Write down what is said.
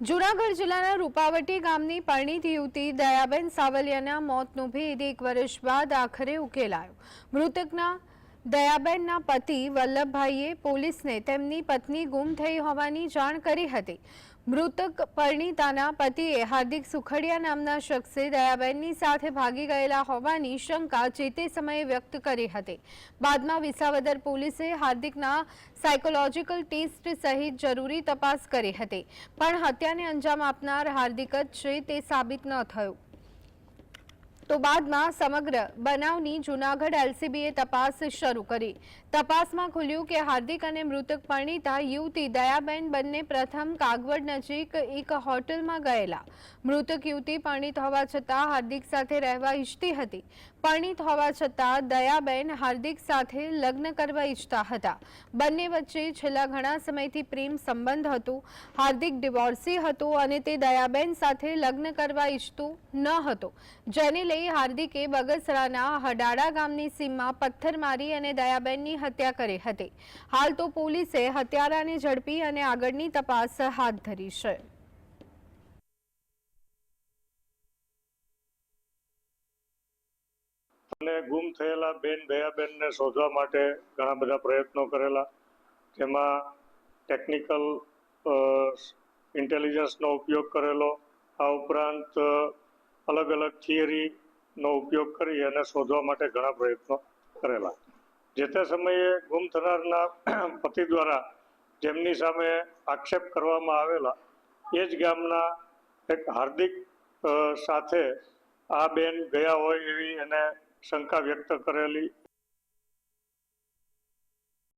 જૂનાગઢ જિલ્લાના રૂપાવટી ગામની પરિણીત યુવતી દયાબેન સાવલિયાના મોતનો ભેદ એક વર્ષ બાદ આખરે ઉકેલાયો. મૃતકના દયાબેનના પતિ વલ્લભભાઈએ પોલીસને તેમની પત્ની ગુમ થઈ હોવાની જાણ કરી હતી. મૃતક પરિણીતાના પતિએ હાર્દિક સુખડિયા નામના શખ્સે દયાબેનની સાથે ભાગી ગયેલા હોવાની શંકા જે તે સમયે વ્યક્ત કરી હતી. બાદમાં વિસાવદર પોલીસે હાર્દિકના સાયકોલોજીકલ ટેસ્ટ સહિત જરૂરી તપાસ કરી હતી. પણ હત્યાને અંજામ આપનાર હાર્દિક જ છે તે સાબિત ન થયું. તો બાદમાં સમગ્ર બનાવની જૂનાગઢ એલસીબીએ તપાસ શરૂ કરી. તપાસમાં ખુલ્યું કે હાર્દિક અને મૃતક પરિણીતા યુવતી દયાબેન બંને પ્રથમ કાગવડ નજીક એક હોટલમાં ગયેલા. મૃતક યુવતી પરિણીત હોવા છતાં હાર્દિક સાથે રહેવા ઈચ્છતી હતી. પરિણીત હોવા છતાં દયાબેન હાર્દિક સાથે લગ્ન કરવા ઈચ્છતા હતા. બંને વચ્ચે છેલ્લા ઘણા સમયથી પ્રેમ સંબંધ હતું. હાર્દિક ડિવોર્સી હતો અને તે દયાબેન સાથે લગ્ન કરવા ઈચ્છતું ન હતો. જેને લઈ હાર્દિકે બગસરાના હડાડા ગામની સીમમાં પથ્થર મારી અને દયાબેનની હત્યા કરી હતી. હાલ તો પોલીસે હત્યારાને ઝડપી અને આગળની તપાસ હાથ ધરી છે. ગુમ થયેલા બેન દયાબેનને શોધવા માટે ઘણા બધા પ્રયત્નો કરેલા. તેમાં ટેકનિકલ ઇન્ટેલિજન્સનો ઉપયોગ કરેલો. આ ઉપરાંત અલગ અલગ અલગ થિયરીનો ઉપયોગ કરી અને શોધવા માટે ઘણા પ્રયત્નો કરેલા. જે તે સમયે ગુમ થનારના પતિ દ્વારા જેમની સામે આક્ષેપ કરવામાં આવેલા, એ જ ગામના એક હાર્દિક સાથે આ બેન ગયા હોય એવી એને શંકા વ્યક્ત કરેલી